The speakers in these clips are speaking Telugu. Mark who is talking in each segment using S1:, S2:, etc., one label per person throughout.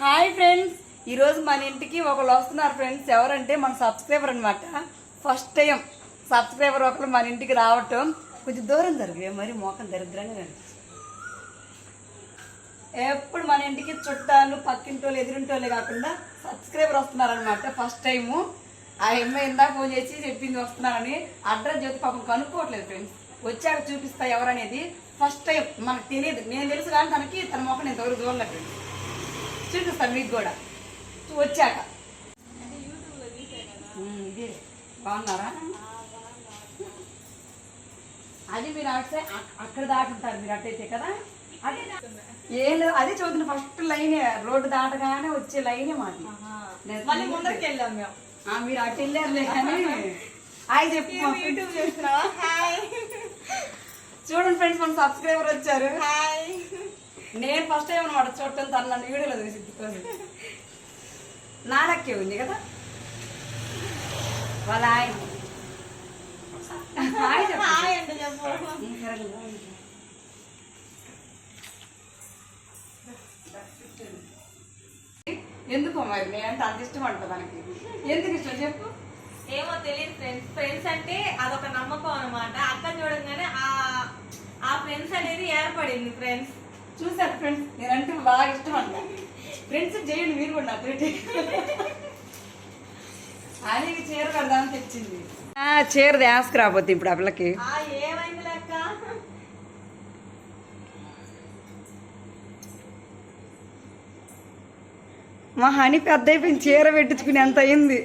S1: Hi friends. ఈరోజు మన ఇంటికి ఒకళ్ళు వస్తున్నారు ఫ్రెండ్స్. ఎవరంటే మన సబ్స్క్రైబర్ అనమాట ఫస్ట్ టైం సబ్స్క్రైబర్ ఒకరు మన ఇంటికి రావటం కొంచెం దూరం జరిగే మరి మోకం దరిద్రంగా కనిపిస్తుంది. ఎప్పుడు మన ఇంటికి చుట్టాలు పక్కింటోళ్ళు ఎదురింటోళ్ళే కాకుండా సబ్స్క్రైబర్ వస్తున్నారనమాట ఫస్ట్ టైము ఆ అమ్మాయి ఇందాక ఫోన్ చేసి చెప్పింది వస్తున్నారని అడ్రస్ చెప్తే పాపం కనుక్కోవట్లేదు ఫ్రెండ్స్. వచ్చాక చూపిస్తా ఎవరనేది ఫస్ట్ టైం మనకు తెలియదు. నేను తెలుసు కానీ తనకి తన మొక్క నేను ఎవరు చూడలేదు. ఫ్రెండ్స్ చూపిస్తాను మీకు కూడా. వచ్చాక. ఇదే. బాగున్నారా? అది మీరు అటు సైడ్ అక్- అక్కడ దాటుంటారు మీరు అటైతే కదా? అదే ఏం లేదు అదే చదువుతున్న ఫస్ట్ లైనే రోడ్డు దాటగానే వచ్చే లైనే మాది. నేను
S2: మళ్ళీ ముందరికి వెళ్ళాం మేము.
S1: మీరు అటు వెళ్ళారులే కానీ. హాయ్ చెప్పు మా friend.
S2: యూట్యూబ్ చేస్తున్నావా? హాయ్.
S1: చూడండి ఫ్రెండ్స్ మన సబ్స్క్రైబర్ వచ్చారు.
S2: హాయ్.
S1: నేను ఫస్ట్ టైం అనమాట చూడటం తను నన్ను వీడియోలో చూసి నానక్కే ఉంది కదా? వాళ్ళ ఆయన? ఎందుకో మరి నేనంటే అంత ఇష్టం అంట మనకి ఎందుకు ఇష్టం చెప్పు.
S2: ఏమో తెలియదు ఫ్రెండ్స్ ఫ్రెండ్స్ అంటే అదొక నమ్మకం అన్నమాట. అక్క చూడంగానే ఆ ఆ ఫ్రెండ్స్ అనేది ఏర్పడింది ఫ్రెండ్స్
S1: చూసారు ఫ్రెండ్స్ నేనంటే బాగా ఇష్టం అంట. ఫ్రెండ్స్ చేయండి మీరు కూడా నాకు అని చీర కడదామని తెచ్చింది. చీర వేసుకురాబోద్ది ఇప్పుడు ఆ పిల్లకి
S2: ఆ ఏమైంది లెక్క?
S1: మా హని పెద్ద అయిపోయింది చీర పెట్టించుకుని ఎంత అయింది.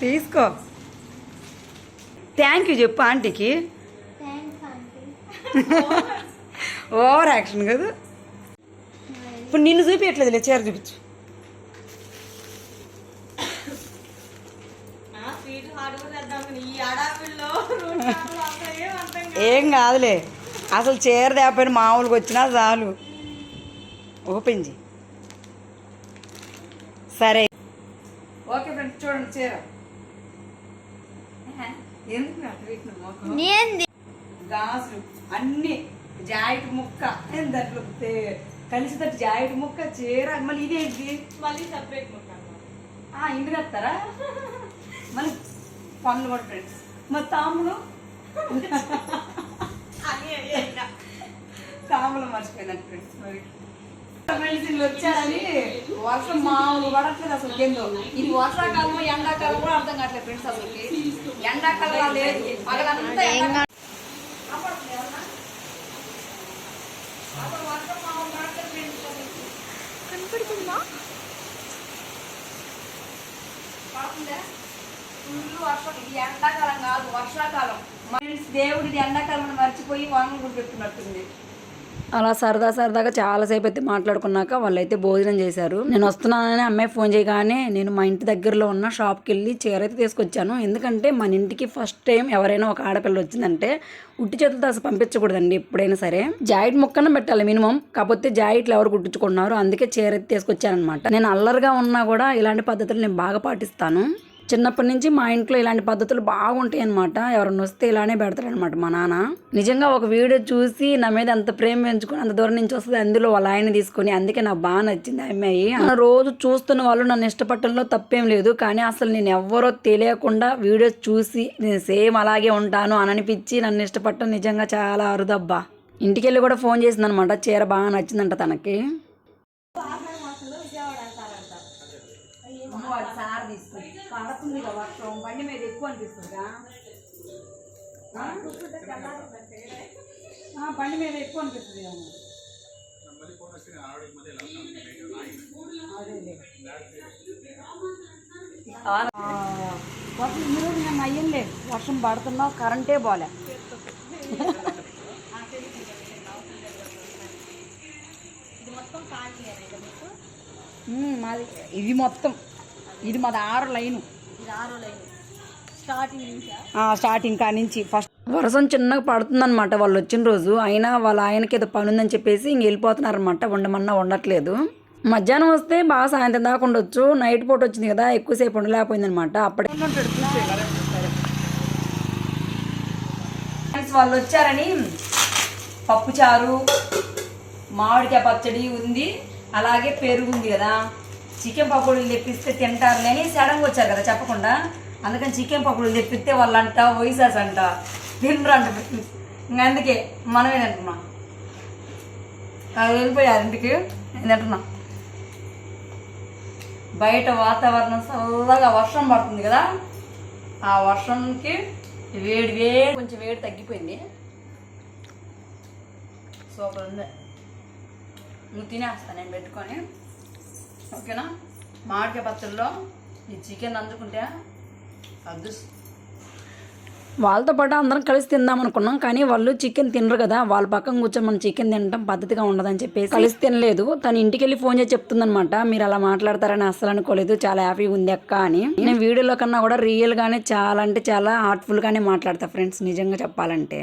S1: తీసుకో. థ్యాంక్ యూ చెప్పు ఆంటీకి. ఓవర్ యాక్షన్ కదా. ఇప్పుడు నిన్ను చూపించట్లేదులే చీర చూపించు.
S2: ఏం
S1: కాదులే అసలు చీర తేపైన మామూలుగా వచ్చినా చాలు. ఓపెన్ చేయి సరే. ఓకే ఫ్రెండ్స్ చూడండి చీర. ఎందుకు గాజులు అన్ని జాయిట్ ముక్క. ఏం దాంట్లో కలిసిదట్టు జాయిట్ ముక్క చీర మళ్ళీ ఇదేంటి?
S2: మళ్ళీ సపరేట్ ముట్టాను
S1: ఆ, ఇంటికి వస్తారా? మళ్ళీ పనులు కూడా ఫ్రెండ్స్ మరి తాములు? తాములు మర్చిపోయినట్టు ఫ్రెండ్స్ మరి. వీళ్ళు వచ్చారని వర్షం మామూలు పడట్లేదు అసలు కింద. ఇది వర్షాకాలం ఎండాకాలం కూడా అర్థం కావట్లేదు ఫ్రెండ్స్ అసలు ఎండాకాలం లేదు. పగలంతా
S2: కనపడుతుందా?
S1: వర్షం. ఇది ఎండాకాలం కాదు వర్షాకాలం. దేవుడిది ఎండాకాలం మర్చిపోయి వానలు కూడా పెట్టుకున్నట్టుంది అలా సరదా సరదాగా చాలాసేపు అయితే మాట్లాడుకున్నాక వాళ్ళైతే భోజనం చేశారు. నేను వస్తున్నానని అమ్మాయి ఫోన్ చేయగానే నేను మా ఇంటి దగ్గరలో ఉన్న షాప్కి వెళ్ళి చీర అయితే తీసుకొచ్చాను. ఎందుకంటే మన ఇంటికి ఫస్ట్ టైం ఎవరైనా ఒక ఆడపిల్ల వచ్చిందంటే ఉట్టి చేతులతో అసలు పంపించకూడదండి ఎప్పుడైనా సరే. జాయిట్ ముక్కన పెట్టాలి మినిమం. కాకపోతే జాయిట్లు ఎవరు కుట్టించుకుంటున్నారు? అందుకే చీర అయితే తీసుకొచ్చానమాట నేను అల్లరిగా ఉన్నా కూడా ఇలాంటి పద్ధతులు నేను బాగా పాటిస్తాను. చిన్నప్పటి నుంచి మా ఇంట్లో ఇలాంటి పద్ధతులు బాగుంటాయి అనమాట ఎవరన్నా వస్తే ఇలానే పెడతారనమాట మా నాన్న. నిజంగా ఒక వీడియో చూసి నా మీద అంత ప్రేమ పెంచుకొని అంత దూరం నుంచి వస్తుంది అందులో వాళ్ళ ఆయన తీసుకొని అందుకే నాకు బాగా నచ్చింది అమ్మాయి. రోజు చూస్తున్న వాళ్ళు నన్ను ఇష్టపడటంలో తప్పేం లేదు. కానీ అసలు నేను ఎవ్వరో తెలియకుండా వీడియోస్ చూసి నేను సేమ్ అలాగే ఉంటాను అని అనిపించి నన్ను ఇష్టపడటం నిజంగా చాలా అరుదబ్బా. ఇంటికి వెళ్ళి కూడా ఫోన్ చేసిందనమాట చీర బాగా నచ్చిందంట తనకి. సార్ తీసుకుని పడుతుంది వర్షం. బండి మీద ఎక్కువ అనిపిస్తుందిగా బండి మీద ఎక్కువ అనిపిస్తుంది అదేలే. ఆ, వర్షం ఈ రోజు నేను అయ్యంలే. వర్షం పడుతున్నా కరెంటే పోలే. మాది ఇది మొత్తం. ఇది మాది ఆరు లైను.
S2: ఇది ఆరో లైన్. స్టార్టింగ్ నుంచా
S1: ఆ, స్టార్టింగ్ కా నుంచి ఫస్ట్. వర్షం చిన్నగా పడుతుందన్నమాట వాళ్ళు వచ్చిన రోజు. అయినా వాళ్ళ ఆయనకి ఏదో పని ఉందని చెప్పేసి ఇంక వెళ్ళిపోతున్నారనమాట ఉండమన్నా ఉండట్లేదు మధ్యాహ్నం వస్తే బాగా సాయంత్రం దాకా ఉండొచ్చు. నైట్ పూట వచ్చింది కదా ఎక్కువసేపు ఉండలేకపోయిందనమాట అప్పుడే వాళ్ళు వచ్చారని పప్పుచారు మామిడికాయ పచ్చడి ఉంది. అలాగే పెరుగు ఉంది కదా. చికెన్ పకోడీలు తెప్పిస్తే తింటారులే అని సడన్గా వచ్చారు కదా చెప్పకుండా. అందుకని చికెన్ పకోడీలు తెప్పిస్తే వాళ్ళు అంట వయసాస్ అంట. తినరంట ఇంకా అందుకే మనమే తింటున్నాం. అది వెళ్ళిపోయారు ఇంటికి? నేను తింటున్నా. బయట వాతావరణం చల్లగా వర్షం పడుతుంది కదా. ఆ వర్షంకి వేడి వేడి కొంచెం వేడి తగ్గిపోయింది. సూపర్ ఉంది. నువ్వు తినేస్తా నేను పెట్టుకొని. ఓకేనా? మామిడికాయ పచ్చడిలో ఈ చికెన్ అందుకుంటే అదృష్టం
S3: వాళ్ళతో పాటు అందరం కలిసి తిందాం అనుకున్నాం కానీ వాళ్ళు చికెన్ తినరు కదా. వాళ్ళ పక్కన కూర్చొని మనం చికెన్ తినడం పద్ధతిగా ఉండదని చెప్పేసి కలిసి తినలేదు. తను ఇంటికి వెళ్ళి ఫోన్ చేసి చెప్తుందనమాట మీరు అలా మాట్లాడతారని అస్సలు అనుకోలేదు చాలా హ్యాపీగా ఉంది అక్క అని. నేను వీడియోలో కన్నా కూడా రియల్గానే చాలా అంటే చాలా హార్ట్ఫుల్గానే మాట్లాడతా ఫ్రెండ్స్ నిజంగా చెప్పాలంటే.